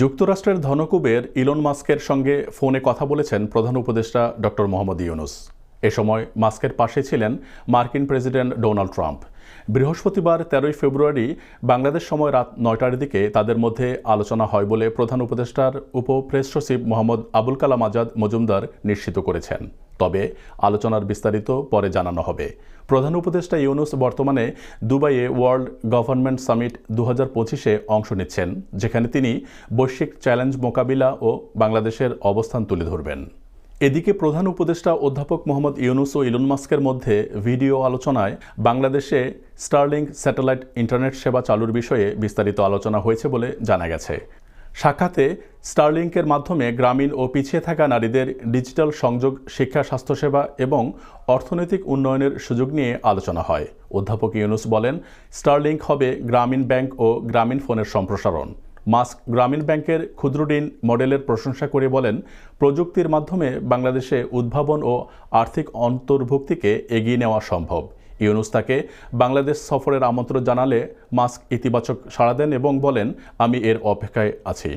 যুক্তরাষ্ট্রের ধনকুবের ইলন মাস্কের সঙ্গে ফোনে কথা বলেছেন প্রধান উপদেষ্টা ডক্টর মোহাম্মদ ইউনুস। এ সময় মাস্কের পাশে ছিলেন মার্কিন প্রেসিডেন্ট ডোনাল্ড ট্রাম্প। বৃহস্পতিবার তেরোই ফেব্রুয়ারি বাংলাদেশ সময় রাত নয়টার দিকে তাদের মধ্যে আলোচনা হয় বলে প্রধান উপদেষ্টার উপ প্রেস সচিব মোহাম্মদ আবুল কালাম আজাদ মজুমদার নিশ্চিত করেছেন। তবে আলোচনার বিস্তারিত পরে জানানো হবে। প্রধান উপদেষ্টা ইউনুস বর্তমানে দুবাইয়ে ওয়ার্ল্ড গভর্নমেন্ট সামিট দু হাজার পঁচিশে অংশ নিচ্ছেন, যেখানে তিনি বৈশ্বিক চ্যালেঞ্জ মোকাবিলা ও বাংলাদেশের অবস্থান তুলে ধরবেন। এদিকে প্রধান উপদেষ্টা অধ্যাপক মোহাম্মদ ইউনুস ও ইলন মাস্কের মধ্যে ভিডিও আলোচনায় বাংলাদেশে স্টারলিংক স্যাটেলাইট ইন্টারনেট সেবা চালুর বিষয়ে বিস্তারিত আলোচনা হয়েছে বলে জানা গেছে। সাক্ষাতে স্টারলিংকের মাধ্যমে গ্রামীণ ও পিছিয়ে থাকা নারীদের ডিজিটাল সংযোগ, শিক্ষা, স্বাস্থ্যসেবা এবং অর্থনৈতিক উন্নয়নের সুযোগ নিয়ে আলোচনা হয়। অধ্যাপক ইউনুস বলেন, স্টারলিংক হবে গ্রামীণ ব্যাংক ও গ্রামীণ ফোনের সম্প্রসারণ। মাস্ক গ্রামীণ ব্যাংকের ক্ষুদ্র ঋণ মডেলের প্রশংসা করে বলেন, প্রযুক্তির মাধ্যমে বাংলাদেশে উদ্ভাবন ও আর্থিক অন্তর্ভুক্তিকে এগিয়ে নেওয়া সম্ভব। ইউনুস তাকে বাংলাদেশ সফরের আমন্ত্রণ জানালে মাস্ক ইতিবাচক সাড়া দেন এবং বলেন, আমি এর অপেক্ষায় আছি।